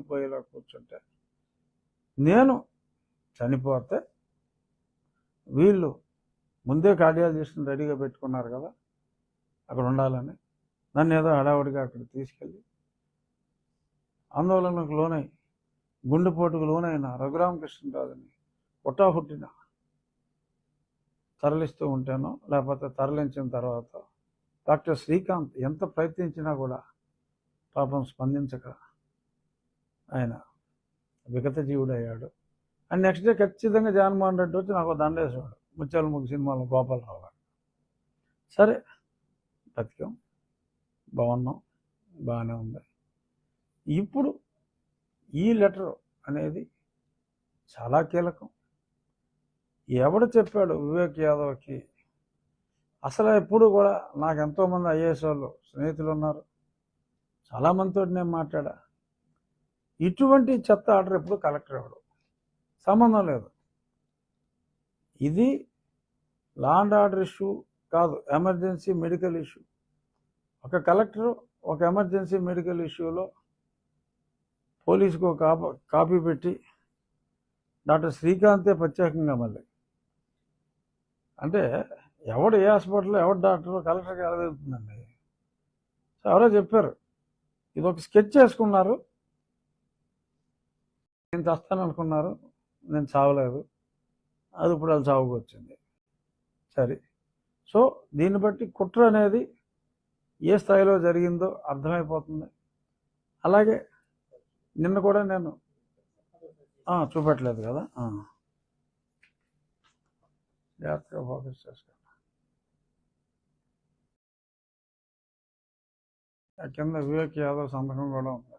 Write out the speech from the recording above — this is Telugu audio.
పోయేలా కూర్చుంటే. నేను చనిపోతే వీళ్ళు ముందే కార్డియాలజిస్ట్ని రెడీగా పెట్టుకున్నారు కదా అక్కడ ఉండాలని. నన్ను ఏదో హడావుడిగా అక్కడ తీసుకెళ్ళి ఆందోళనకు లోనై గుండెపోటుకు లోనైన రఘురామకృష్ణరాజుని పుట్టిన తరలిస్తూ ఉంటాను లేకపోతే తరలించిన తర్వాత డాక్టర్ శ్రీకాంత్ ఎంత ప్రయత్నించినా కూడా పాపం స్పందించక ఆయన విగత జీవుడయ్యాడు. అండ్ నెక్స్ట్ డే ఖచ్చితంగా జగన్మోహన్ రెడ్డి వచ్చి నాకు దండేసేవాడు. ముత్యాల ముగ్గు సినిమాలో గోపాలరావు గారు. సరే బతికాం బాగున్నాం బాగానే ఉంది. ఇప్పుడు ఈ లెటర్ అనేది చాలా కీలకం. ఎవడు చెప్పాడు వివేక్ యాదవ్కి? అసలు ఎప్పుడు కూడా నాకు ఎంతోమంది ఐఏఎస్ వాళ్ళు స్నేహితులు ఉన్నారు. చాలామందితో నేను మాట్లాడా ఇటువంటి చెత్త ఆర్డర్ ఎప్పుడు కలెక్టర్ ఇవ్వడు సంబంధం లేదు. ఇది లాండ్ ఆర్డర్ ఇష్యూ కాదు ఎమర్జెన్సీ మెడికల్ ఇష్యూ. ఒక కలెక్టర్ ఒక ఎమర్జెన్సీ మెడికల్ ఇష్యూలో పోలీసుకు ఒక కాప కాపీ పెట్టి డాక్టర్ శ్రీకాంతే ప్రత్యేకంగా మళ్ళీ. అంటే ఎవడు ఏ హాస్పిటల్లో ఎవడు డాక్టర్ కలెక్టర్కి ఎలా తెలుస్తుందండి? సో ఎవరో చెప్పారు. ఇది ఒక స్కెచ్ చేసుకున్నారు. నేను చస్తాను అనుకున్నారు నేను చావలేదు. అది ఇప్పుడు వాళ్ళు చావుకు వచ్చింది. సరే. సో దీన్ని బట్టి కుట్ర అనేది ఏ స్థాయిలో జరిగిందో అర్థమైపోతుంది. అలాగే నిన్న కూడా నేను చూపెట్టలేదు కదా. జాగ్రత్తగా ఫోకస్ చేసుకో. కింద వివేక్ యాదవ్ సంతకం కూడా ఉంది.